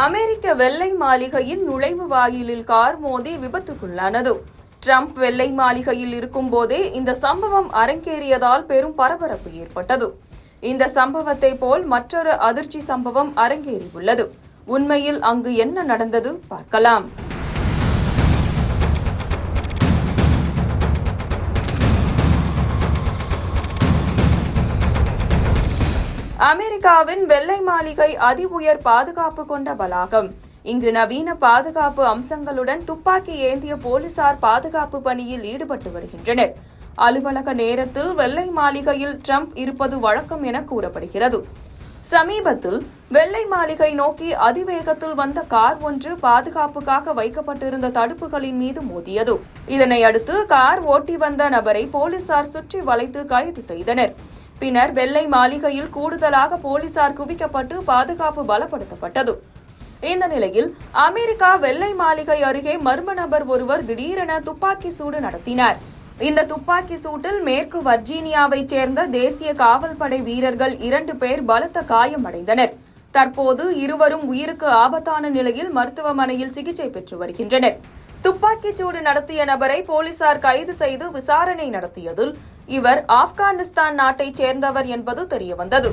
அமெரிக்க வெள்ளை மாளிகையின் நுழைவு வாயிலில் கார் மோதி விபத்துக்குள்ளானது. ட்ரம்ப் வெள்ளை மாளிகையில் இருக்கும்போதே இந்த சம்பவம் அரங்கேறியதால் பெரும் பரபரப்பு ஏற்பட்டது. இந்த சம்பவத்தை போல் மற்றொரு அதிர்ச்சி சம்பவம் அரங்கேறியுள்ளது. உண்மையில் அங்கு என்ன நடந்தது பார்க்கலாம். அமெரிக்காவின் வெள்ளை மாளிகை அதி உயர் பாதுகாப்பு கொண்ட வளாகம். இங்கு நவீன பாதுகாப்பு அம்சங்களுடன் துப்பாக்கி ஏந்திய போலீசார் பாதுகாப்பு பணியில் ஈடுபட்டு வருகின்றனர். அலுவலக நேரத்தில் வெள்ளை மாளிகையில் ட்ரம்ப் இருப்பது வழக்கம் என கூறப்படுகிறது. சமீபத்தில் வெள்ளை மாளிகை நோக்கி அதிவேகத்தில் வந்த கார் ஒன்று பாதுகாப்புக்காக வைக்கப்பட்டிருந்த தடுப்புகளின் மீது மோதியது. இதனை அடுத்து கார் ஓட்டி வந்த நபரை போலீசார் சுற்றி வளைத்து கைது செய்தனர். பின்னர் வெள்ளை மாளிகையில் கூடுதலாக போலீசார் குவிக்கப்பட்டு பாதுகாப்பு பலப்படுத்தப்பட்டது. இந்த நிலையில் அமெரிக்கா வெள்ளை மாளிகை அருகே மர்ம நபர் ஒருவர் திடீரென துப்பாக்கி சூடு நடத்தினார். இந்த துப்பாக்கி சூட்டில் மேற்கு வர்ஜீனியாவைச் சேர்ந்த தேசிய காவல்படை வீரர்கள் இரண்டு பேர் பலத்த காயமடைந்தனர். தற்போது இருவரும் உயிருக்கு ஆபத்தான நிலையில் மருத்துவமனையில் சிகிச்சை பெற்று வருகின்றனர். துப்பாக்கிச் சூடு நடத்திய நபரை போலீசார் கைது செய்து விசாரணை நடத்தியதில் இவர் ஆப்கானிஸ்தான் நாட்டைச் சேர்ந்தவர் என்பது தெரியவந்தது.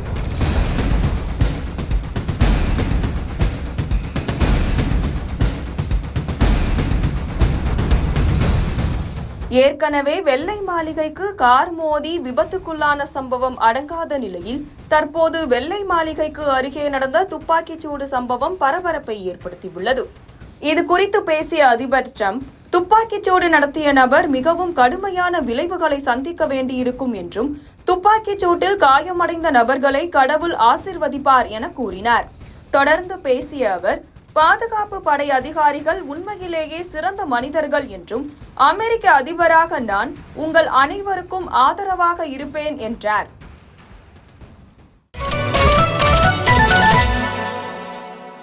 ஏற்கனவே வெள்ளை மாளிகைக்கு கார் மோதி விபத்துக்குள்ளான சம்பவம் அடங்காத நிலையில் தற்போது வெள்ளை மாளிகைக்கு அருகே நடந்த துப்பாக்கிச்சூடு சம்பவம் பரபரப்பை ஏற்படுத்தியுள்ளது. இது குறித்து பேசிய அதிபர் டிரம்ப் துப்பாக்கிச்சூடு நடத்திய நபர் மிகவும் கடுமையான விளைவுகளை சந்திக்க வேண்டியிருக்கும் என்றும் துப்பாக்கிச் சூட்டில் காயமடைந்த நபர்களை கடவுள் ஆசிர்வதிப்பார் என கூறினார். தொடர்ந்து பேசிய அவர் பாதுகாப்பு படை அதிகாரிகள் உண்மையிலேயே சிறந்த மனிதர்கள் என்றும் அமெரிக்க அதிபராக நான் உங்கள் அனைவருக்கும் ஆதரவாக இருப்பேன் என்றார்.